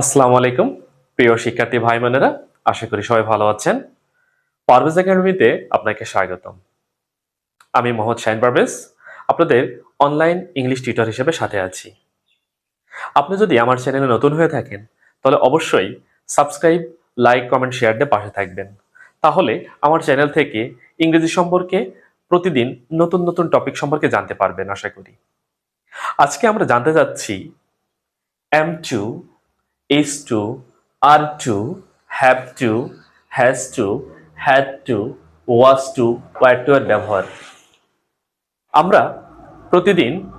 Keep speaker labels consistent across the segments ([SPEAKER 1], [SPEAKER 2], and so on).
[SPEAKER 1] আসসালামু আলাইকুম, প্রিয় শিক্ষার্থী ভাই বোনেরা আশা করি সবাই ভালো আছেন। পারভেজ একাডেমিতে আপনাকে স্বাগতম। আমি মোহাম্মদ শাহিন পারভেজ, আপনাদের অনলাইন ইংলিশ টিউটর হিসেবে সাথে আছি। আপনি যদি আমার চ্যানেলে নতুন হয়ে থাকেন, তাহলে অবশ্যই সাবস্ক্রাইব, লাইক, কমেন্ট, শেয়ার দিয়ে পাশে থাকবেন। তাহলে আমার চ্যানেল থেকে ইংরেজি সম্পর্কে প্রতিদিন নতুন নতুন টপিক সম্পর্কে জানতে পারবেন, আশা করি। আজকে আমরা জানতে যাচ্ছি am to is to, are to, have to, has to, had to, was to, were to এর ব্যবহার। আমরা প্রতিদিন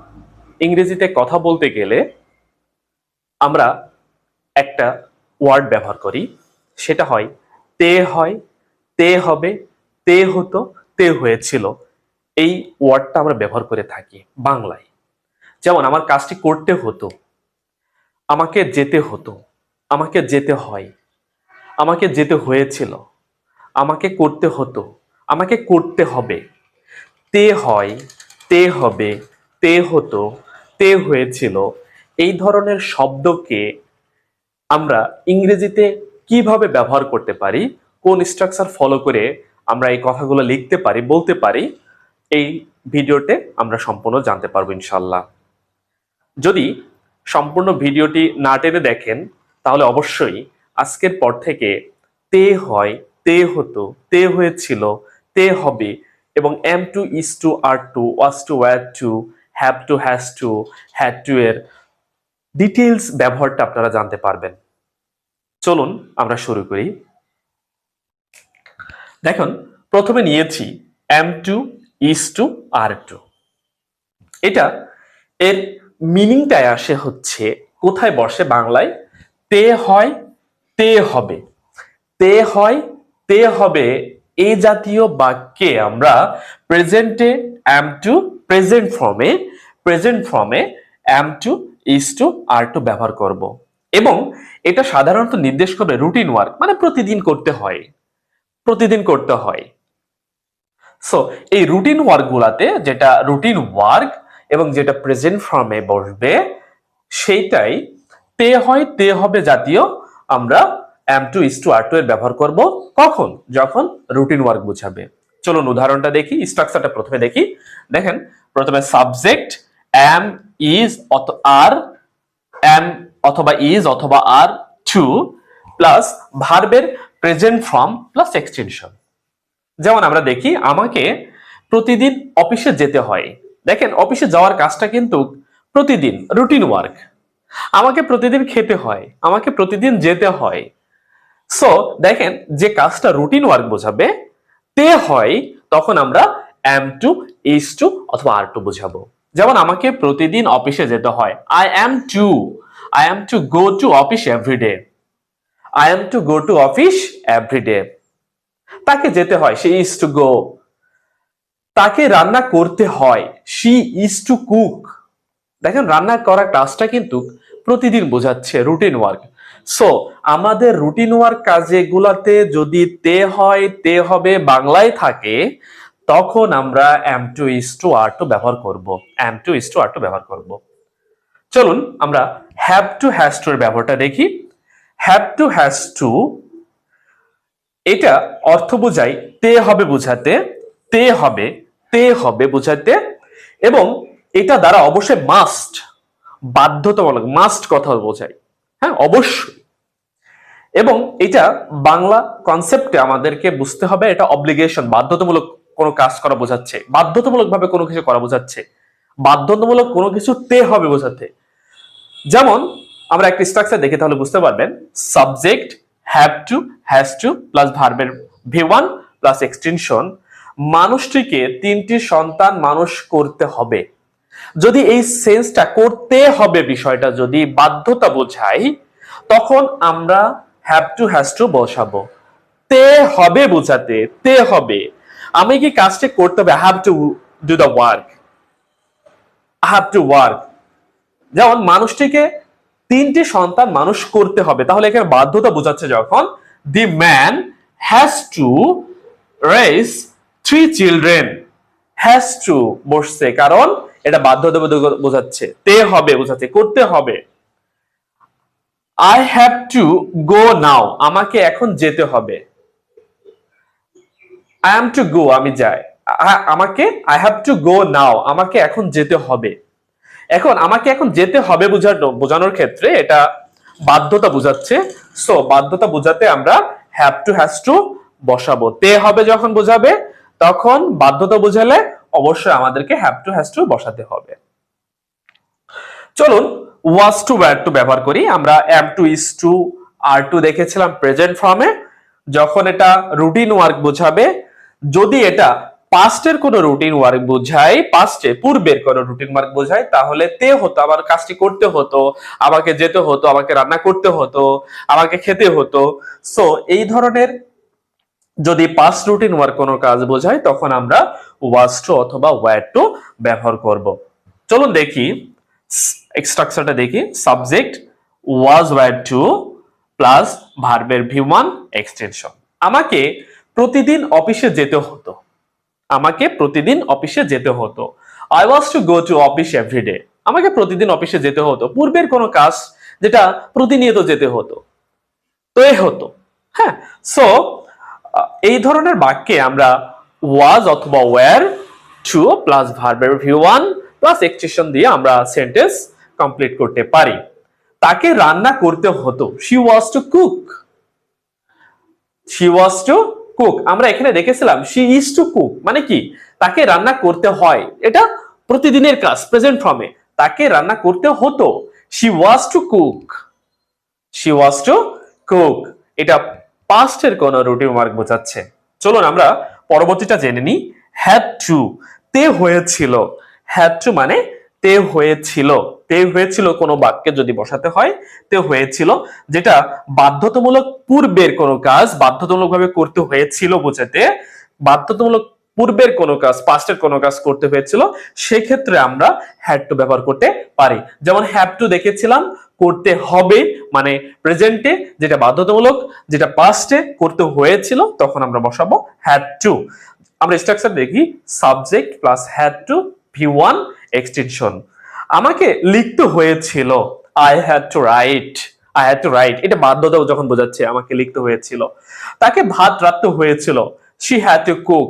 [SPEAKER 1] ইংরেজিতে কথা বলতে গেলে আমরা একটা ওয়ার্ড ব্যবহার করি। সেটা হয় তে হয় তে হবে তে হতো তে হয়েছিল। এই ওয়ার্ডটা আমরা ব্যবহার করে থাকি বাংলায়। যেমন আমার কাজটি করতে হতো আমাকে যেতে হতো, আমাকে যেতে হয়, আমাকে যেতে হয়েছিল, আমাকে করতে হতো, আমাকে করতে হবে। তে হয়, তে হবে, তে হতো, তে হয়েছিল। এই ধরনের শব্দকে আমরা ইংরেজিতে কীভাবে ব্যবহার করতে পারি, কোন স্ট্রাকচার ফলো করে আমরা এই কথাগুলো লিখতে পারি, বলতে পারি, এই ভিডিওতে আমরা সম্পূর্ণ জানতে পারব ইনশাল্লাহ যদি সম্পূর্ণ ভিডিওটি না টেনে দেখেন, তাহলে অবশ্যই আজকের পর থেকে তে হয়, তে হতো, তে হয়েছিল, তে হবে এবং am to is to are to was to were to, have to has to, had to এর ডিটেলস ব্যবহারটা আপনারা জানতে পারবেন। চলুন আমরা শুরু করি। দেখুন, প্রথমে নিয়েছি am to is to are to. এটা এর মিনিংটাই আসে হচ্ছে, কোথায় বসে বাংলায়? তে হয়, তে হবে। তে হয়, তে হবে এই জাতীয় বাক্যে আমরা প্রেজেন্টে অ্যাম টু প্রেজেন্ট ফর্মে প্রেজেন্ট ফর্মে am to is to are to ব্যবহার করব। এবং এটা সাধারণত নির্দেশ করবে রুটিন ওয়ার্ক মানে প্রতিদিন করতে হয়। প্রতিদিন করতে হয়। সো এই রুটিন ওয়ার্ক গুলাতে যেটা রুটিন ওয়ার্ক এবং যেটা প্রেজেন্ট ফর্মে বসবে, সেইটাই তে হয়, তে হবে জাতীয় আমরা am to is to are to এর ব্যবহার করব কখন? যখন রুটিন ওয়ার্ক বুঝাবে। চলুন উদাহরণটা দেখি স্ট্রাকচারটা প্রথমে দেখি। দেখেন, প্রথমে subject am is are am অথবা ইজ অথবা আর টু প্লাস ভার্বের প্রেজেন্ট ফর্ম প্লাস এক্সটেনশন যেমন আমরা দেখি, আমাকে প্রতিদিন অফিসে যেতে হয়। দেখেন, অফিসে যাওয়ার কাজটা কিন্তু প্রতিদিন রুটিন ওয়ার্ক আমাকে প্রতিদিন খেতে হয়, আমাকে প্রতিদিন যেতে হয়। সো দেখেন, যে কাজটা রুটিন ওয়ার্ক বোঝাবে, তে হয়, তখন আমরা এম টু ইস টু অথবা আর টু বোঝাবো। যেমন, আমাকে প্রতিদিন অফিসে যেতে হয়। I am to I am to go to office every day I am to go to office every day তাকে যেতে হয়, সে ইজ টু গো তাকে রান্না করতে হয়। শি ইজ টু কুক দেখেন, রান্না করা কাজটা কিন্তু প্রতিদিন বোঝাচ্ছে রুটিন ওয়ার্ক সো আমাদের রুটিন ওয়ার্ক কাজেগুলাতে যদি তে হয়, তে হবে, বাংলায় থাকে, তখন আমরা am to is to are to ব্যবহার করব। Am to is to are to ব্যবহার করব। চলুন, আমরা হ্যাভ টু হ্যাজ টু এর ব্যবহারটা দেখি। হ্যাভ টু হ্যাজ টু এটা অর্থ বোঝাই তে হবে বোঝাতে, তে হবে তে হবে বোঝাতে এবং এটা দ্বারা অবশ্যই মাস্ট বাধ্যতামূলক মাস্ট কথা বোঝায় হ্যাঁ অবশ্যই। এবং এটা বাংলা কনসেপ্টে আমাদেরকে বুঝতে হবে, এটা অব্লিগেশন বাধ্যতামূলক কোনো কাজ করা বোঝাচ্ছে। বাধ্যতামূলক ভাবে কোনো কিছু করা বোঝাচ্ছে। বাধ্যতামূলক কোনো কিছু তে হবে বোঝাতে। যেমন, আমরা একটা স্ট্রাকচার দেখে, তাহলে বুঝতে পারবেন। Subject have to has to plus ভার্বের ভি ওয়ান প্লাস এক্সটেনশন মানুষটিকে তিনটি সন্তান মানুষ করতে হবে। যদি এই সেন্সটা করতে হবে বিষয়টা যদি বাধ্যতা বোঝাই, তখন আমরা হ্যাভ টু হ্যাজ টু বসাবো। তে হবে বোঝাতে, তে হবে। আমি কি কাজটি করতে হবে? Have to do the work have to work যেমন মানুষটিকে তিনটি সন্তান মানুষ করতে হবে, তাহলে এখানে বাধ্যতা বোঝাচ্ছে যখন the man has to raise three children has to বসছে, কারণ এটা বাধ্যতা বোঝাচ্ছে। তে হবে, বোঝাচ্ছে, করতে হবে। I have to go now আমাকে এখন যেতে হবে। আই এম টু গো আমি যাই। আমাকে I have to go now আমাকে এখন যেতে হবে। এখন আমাকে এখন যেতে হবে বোঝানো বোঝানোর ক্ষেত্রে এটা বাধ্যতা বোঝাচ্ছে। সো বাধ্যতা বোঝাতে আমরা হ্যাভ টু হ্যাজ টু বসাবো। তে হবে যখন বোঝাবে তখন বাধ্যতা বোঝালে অবশ্যই আমাদেরকে হ্যাভ টু হ্যাজ টু বসাতে হবে। চলুন ওয়াজ টু ওয়্যার টু ব্যবহার করি। আমরা am to is to are to দেখেছিলাম প্রেজেন্ট ফর্মে যখন এটা রুটিন ওয়ার্ক বোঝাবে, যদি এটা পাস্টের কোনো রুটিন ওয়ার্ক বোঝায় পাস্টে পূর্বের কোনো রুটিন ওয়ার্ক বোঝায়, তাহলে তে হতো আমার কাজটি করতে হতো, আমাকে যেতে হতো, আমাকে রান্না করতে হতো, আমাকে খেতে হতো। সো এই ধরনের যদি পাস্ট রুটিন ওয়ার কোনো কাজ বোঝায়, তখন আমরা ওয়াজ অথবা ওয়্যার টু ব্যবহার করব। চলুন দেখি স্ট্রাকচারটা দেখি। Subject was were to plus ভার্বের ভি ওয়ান এক্সটেনশন আমাকে প্রতিদিন অফিসে যেতে হতো। আমাকে প্রতিদিন অফিসে যেতে হতো। I was to go to office every day আমাকে প্রতিদিন অফিসে যেতে হতো। পূর্বের কোনো কাজ যেটা প্রতিনিয়ত যেতে হতো। তো এ হতো। হ্যাঁ সো এই ধরনের বাক্যে আমরা ওয়াজ অথবা ওয়্যার টু প্লাস ভার্বের ভিউ ওয়ান প্লাস এক্সটেনশন দিয়ে আমরা সেন্টেন্স কমপ্লিট করতে পারি। তাকে রান্না করতে হতো। She was to cook she was to cook আমরা এখানে দেখেছিলাম শি ইজ টু কুক মানে কি? তাকে রান্না করতে হয়। এটা প্রতিদিনের কাজ প্রেজেন্ট ফর্মে তাকে রান্না করতে হতো। She was to cook she was to cook এটা পাস্টের কোন রুটিন মার্ক বোঝাচ্ছে। চলুন আমরা পরবর্তীটা জেনে নিই। হ্যাড টু তে হয়েছিল। হ্যাড টু মানে তে হয়েছিল। তে হয়েছিল কোনো বাক্যে যদি বসাতে হয়, তে হয়েছিল, যেটা বাধ্যতামূলক পূর্বের কোনো কাজ বাধ্যতামূলকভাবে করতে হয়েছিল বোঝাতে। বাধ্যতামূলক পূর্বের কোনো কাজ পাস্টের কোনো কাজ করতে হয়েছিল, সেক্ষেত্রে আমরা হ্যাড টু ব্যবহার করতে পারি। যেমন হ্যাভ টু দেখেছিলাম, করতে হবে মানে প্রেজেন্টে যেটা বাধ্যতামূলক, যেটা পাস্টে করতে হয়েছিল, তখন আমরা বসাবো হ্যাড টু আমরা স্ট্রাকচার দেখি subject plus had to V one extension আমাকে লিখতে হয়েছিল I had to write I had to write এটা বাধ্যতা যখন বোঝাচ্ছে, আমাকে লিখতে হয়েছিল। তাকে ভাত রাখতে হয়েছিল। শি হ্যাড টু কুক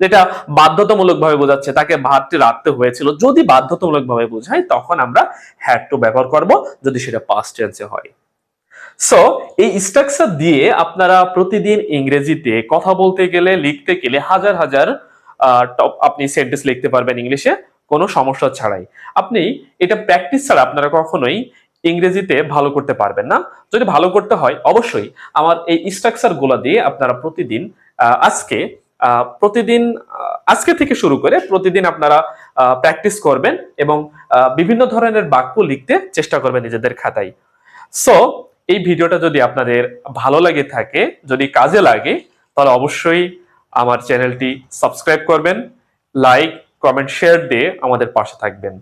[SPEAKER 1] যেটা বাধ্যতামূলক ভাবে বোঝাচ্ছে, তাকে ভাতটি রাখতে হয়েছিল। যদি বাধ্যতামূলক ভাবে বোঝায়, তখন আমরা হ্যাড টু ব্যবহার করব যদি সেটা পাস্ট টেন্সে হয়। সো এই স্ট্রাকচার দিয়ে আপনারা প্রতিদিন ইংরেজিতে কথা বলতে গেলে, লিখতে গেলে হাজার হাজার টপ- আপনি সেন্টেন্স লিখতে পারবেন ইংলিশে, কোনো সমস্যা ছাড়াই। আপনি এটা প্র্যাকটিস ছাড়া আপনারা কখনোই ইংরেজিতে ভালো করতে পারবেন না। যদি ভালো করতে হয়, অবশ্যই আমার এই স্ট্রাকচারগুলো দিয়ে আপনারা প্রতিদিন আজকে প্রতিদিন আজকে থেকে শুরু করে প্রতিদিন আপনারা প্র্যাকটিস করবেন এবং বিভিন্ন ধরনের বাক্য লিখতে চেষ্টা করবেন নিজেদের খাতায়। সো এই ভিডিওটা যদি আপনাদের ভালো লাগে থাকে, যদি কাজে লাগে, তাহলে অবশ্যই আমার চ্যানেলটি সাবস্ক্রাইব করবেন লাইক কমেন্ট শেয়ার দিয়ে আমাদের পাশে থাকবেন।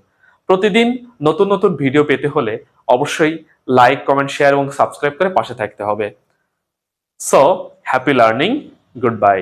[SPEAKER 1] প্রতিদিন নতুন নতুন ভিডিও পেতে হলে অবশ্যই লাইক কমেন্ট শেয়ার এবং সাবস্ক্রাইব করে পাশে থাকতে হবে। So happy learning goodbye